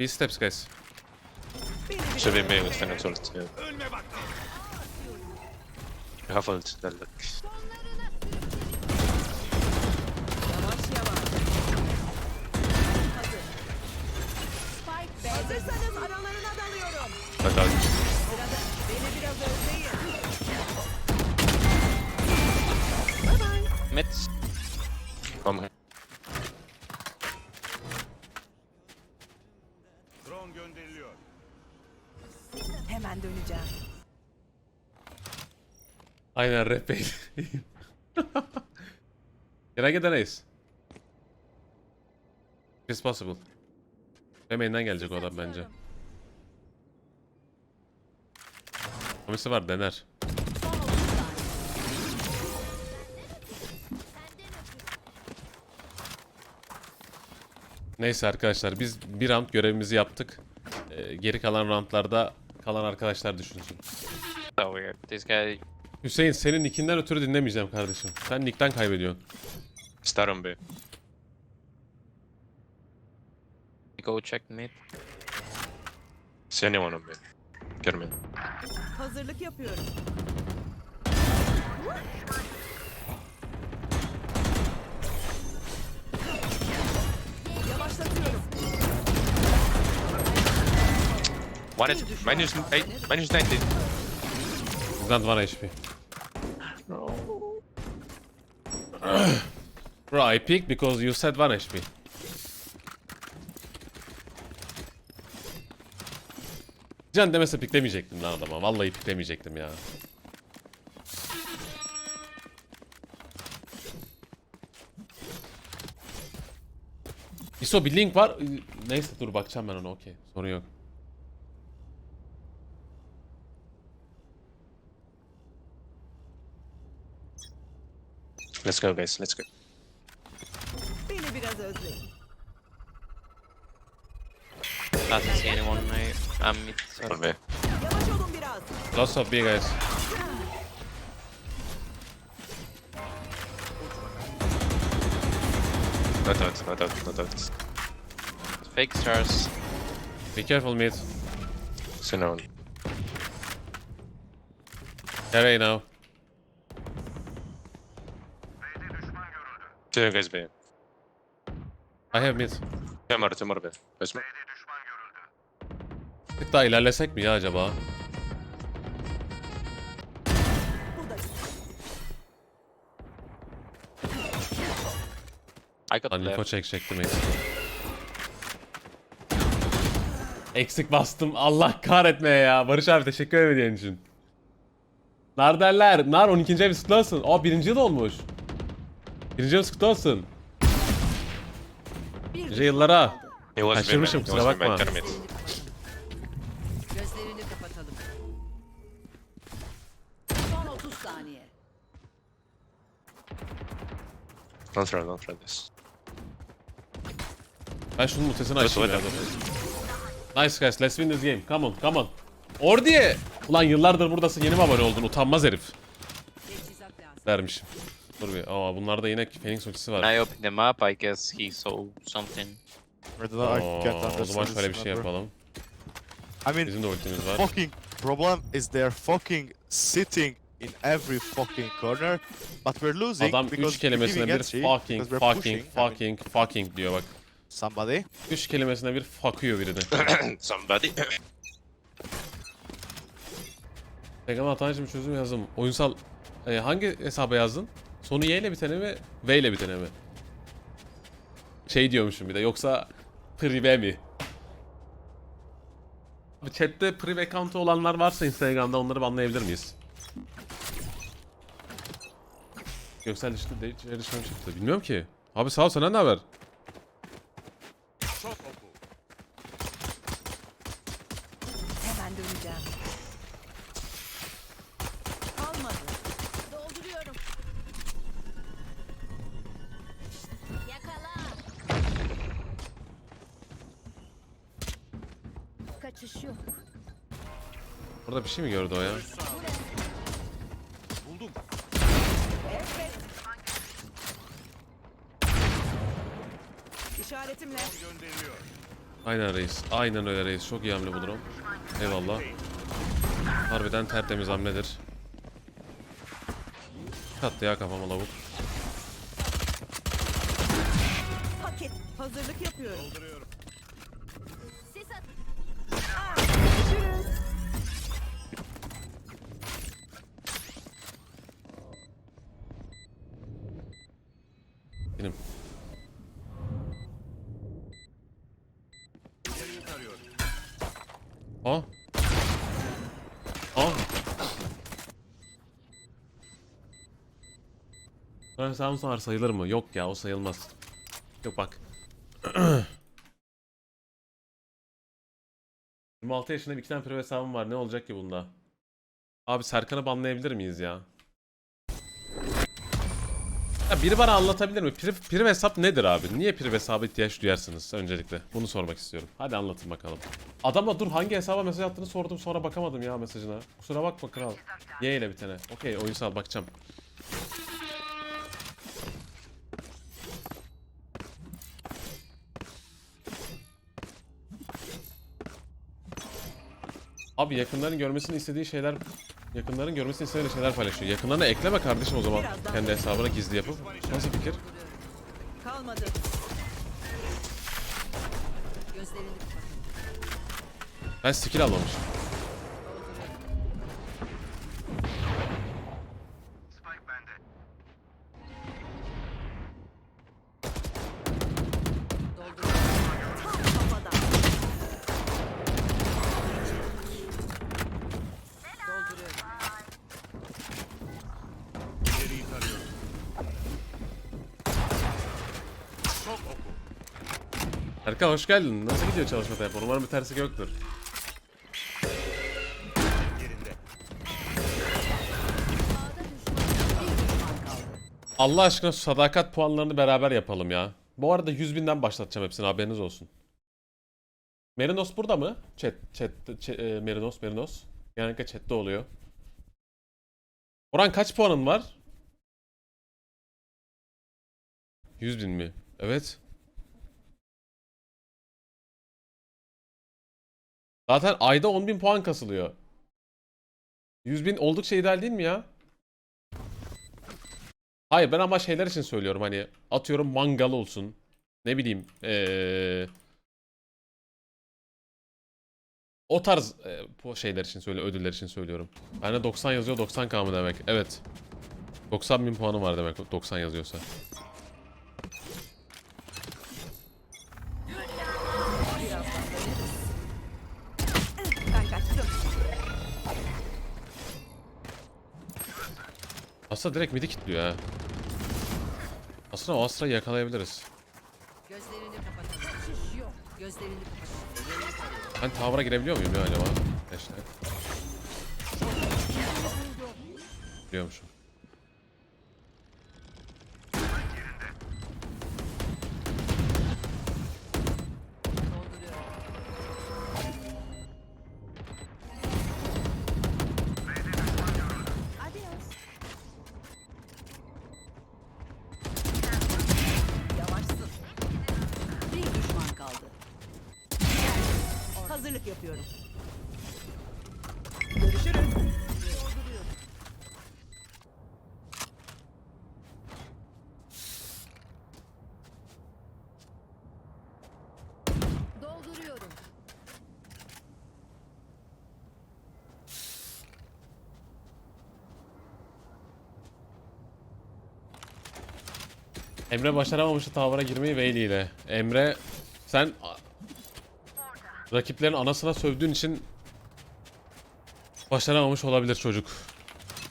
B steps guys. Should be me with Phoenix ult. Yeah. You have ult. They'll look. Yavaş yavaş. Hazırsanız aralarına dalıyorum. But out. Sırada beni biraz özleyin. Mid. Come Döneceğim. Aynen rap. Can I get an ace? It's possible. Main'den gelecek o adam bence. Komisi var dener. Neyse arkadaşlar biz bir round görevimizi yaptık. Ee, geri kalan roundlarda kalan arkadaşlar düşünsün. So weird. This guy Hüseyin senin nickinden ötürü dinlemeyeceğim kardeşim. Sen nickten kaybediyorsun. star on B. Go check mid. See anyone on B? Get me. Hazırlık yapıyorum. Yavaşlatıyorum. One is minus eight, minus 90. Not 1 HP. Bro, I peeked because you said 1 HP. Can demese piklemeyecektim lan adama. Vallahi piklemeyecektim ya. ISO bir link var. Neyse dur bakacağım ben ona okey. Sorun yok. Let's go, guys. Let's go. Beni biraz özleyin. Not see anyone mate. I'm mid. Sorry. On B. Yavaş olun biraz. Lots of B guys. Not out, not out, not out. Fake stars. Be careful mid. See no one. Carry now. You guys B. I have mid. Two more B. More. Bir daha ilerlesek mi ya acaba? I got left. çekecektim eksik. Eksik bastım. Allah kahretmeye ya. Barış abi teşekkür ederim için. Nar derler. Nar 12. ev olsun. Aa birinci yıl olmuş. Birinci yıl kutlu olsun. Nice yıllara. Was man. Kaçırmışım, kusura bakma. Get mid. Gözlerini kapatalım. Son 30 saniye. Don't throw, don't throw this. Ben şunun mutesini Just açayım ya. wait. Nice guys, let's win this game. Come on, come on. Ordiye! Ulan yıllardır buradasın, yeni mi abone oldun? Utanmaz herif. Teçhizat lazım. Dermişim. Dur bir, aa bunlarda yine Phoenix ultisi var. I opened them up. I guess he saw something. Where did I Oo, can't o zaman şöyle bir şey yapalım. I mean, Bizim de ultimiz var. fucking problem is they're fucking sitting in every fucking corner, but we're losing Adam because 3 kelimesine we're bir fucking, fucking, pushing, I mean, fucking, fucking diyor bak. somebody. 3 kelimesine bir fuckıyor birini. Somebody. Tegan Atancım çözüm yazdım. Oyunsal e, hangi hesaba yazdın? Sonu Y ile bitene mi? V ile bitene mi? Şey diyormuşum bir de yoksa prive mi? Abi chatte prive account'u olanlar varsa Instagram'da onları banlayabilir miyiz? Göksel işte erişmem çıktı. Bilmiyorum ki. Abi sağ ol sana ne haber? Kaçış yok. Burada bir şey mi gördü o ya? Buldum. İşaretimle. Gönderiliyor. Aynen reis. Aynen öyle reis. Çok iyi hamle bu durum. Eyvallah. Harbiden tertemiz hamledir. Kattı ya kafama lavuk. Paket. Hazırlık yapıyorum. Sis Aa. Aa. Ben Samsung sayılır mı? Yok ya o sayılmaz. Yok bak. 26 yaşında bir iki tane pro var. Ne olacak ki bunda? Abi Serkan'ı banlayabilir miyiz ya? Ya biri bana anlatabilir mi? Priv, priv hesap nedir abi? Niye priv hesaba ihtiyaç duyarsınız öncelikle? Bunu sormak istiyorum. Hadi anlatın bakalım. Adama dur hangi hesaba mesaj attığını sordum sonra bakamadım ya mesajına. Kusura bakma kral. Y ile bir tane. Okey oyunsal bakacağım. Abi yakınların görmesini istediği şeyler yakınların görmesini istediği şeyler paylaşıyor. Yakınlarına ekleme kardeşim o zaman kendi hesabına gizli yapıp. Nasıl fikir? Kalmadı. Ben skill almamışım. Erkan hoş geldin. Nasıl gidiyor çalışma tempo? Umarım bir terslik yoktur. Allah aşkına sadakat puanlarını beraber yapalım ya. Bu arada 100 binden başlatacağım hepsini haberiniz olsun. Merinos burada mı? Chat, chat, chat- e, Merinos, Merinos. Genellikle chatte oluyor. Orhan kaç puanın var? 100 bin mi? Evet. Zaten ayda 10.000 puan kasılıyor. 100 bin oldukça ideal değil mi ya? Hayır ben ama şeyler için söylüyorum hani atıyorum mangal olsun. Ne bileyim ee, o tarz bu şeyler için söyle ödüller için söylüyorum. Bende 90 yazıyor 90k mı demek? Evet. 90 bin puanım var demek 90 yazıyorsa. Aslında direkt midi kilitliyor ha. Aslında o Astra'yı yakalayabiliriz. Gözlerini kapatalım. Şiş yok. Gözlerini kapatalım. Ben tower'a girebiliyor muyum ya acaba? Beşler. Biliyormuşum. Hazırlık yapıyorum. Görüşürüz. Dolduruyorum. Emre başaramamıştı tower'a girmeyi Vayne ile. Emre sen rakiplerin anasına sövdüğün için başaramamış olabilir çocuk.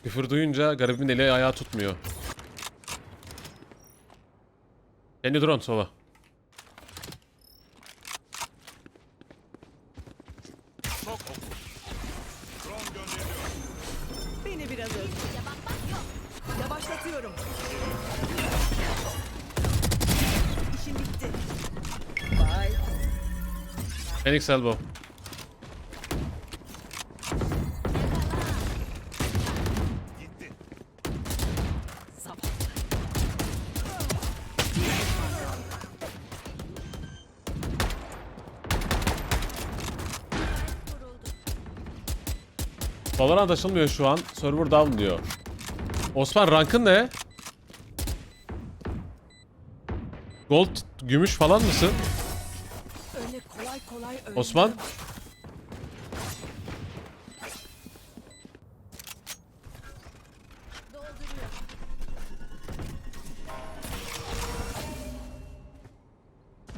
Küfür duyunca garibin eli ayağı tutmuyor. Kendi drone sola. Phoenix elbow. Valorant açılmıyor şu an. Server down diyor. Osman rankın ne? Gold, gümüş falan mısın? Kolay kolay. Osman?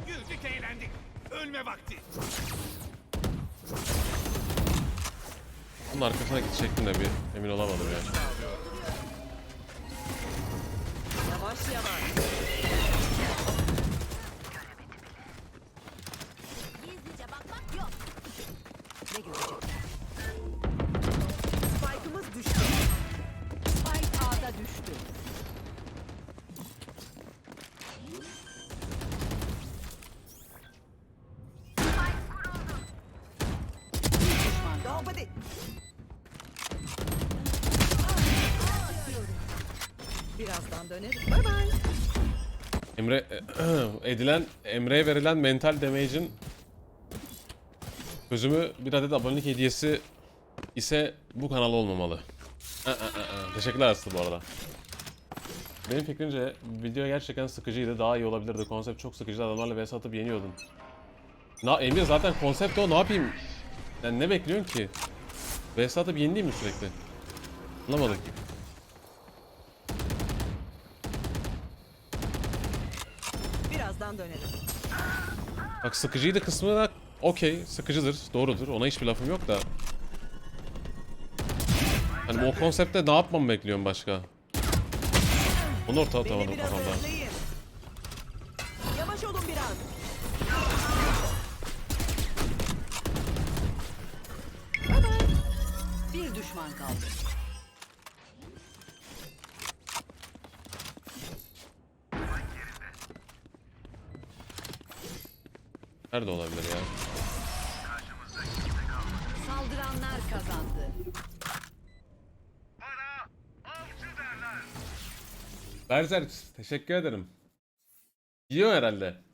Güldük eğlendik. Ölme vakti. Bunun arkasına gidecektim de bir emin olamadım ya. Yavaş Nobody. Birazdan dönerim. Bye bye. Emre edilen Emre'ye verilen mental damage'in çözümü bir adet abonelik hediyesi ise bu kanal olmamalı. Teşekkürler Aslı bu arada. Benim fikrimce video gerçekten sıkıcıydı. Daha iyi olabilirdi. Konsept çok sıkıcıydı. Adamlarla vs atıp yeniyordun. Na Emir zaten konsept o. Ne yapayım? Yani ne bekliyorsun ki? Vs atıp yenileyim mi sürekli? Anlamadım. Birazdan dönerim. Bak sıkıcıydı kısmı da okey sıkıcıdır doğrudur ona hiçbir lafım yok da Hani o konsepte ne yapmamı bekliyorum başka Onu ortaya atamadım kafamda düşman kaldı. Nerede olabilir ya Saldıranlar kazandı. Berzer teşekkür ederim Yiyor herhalde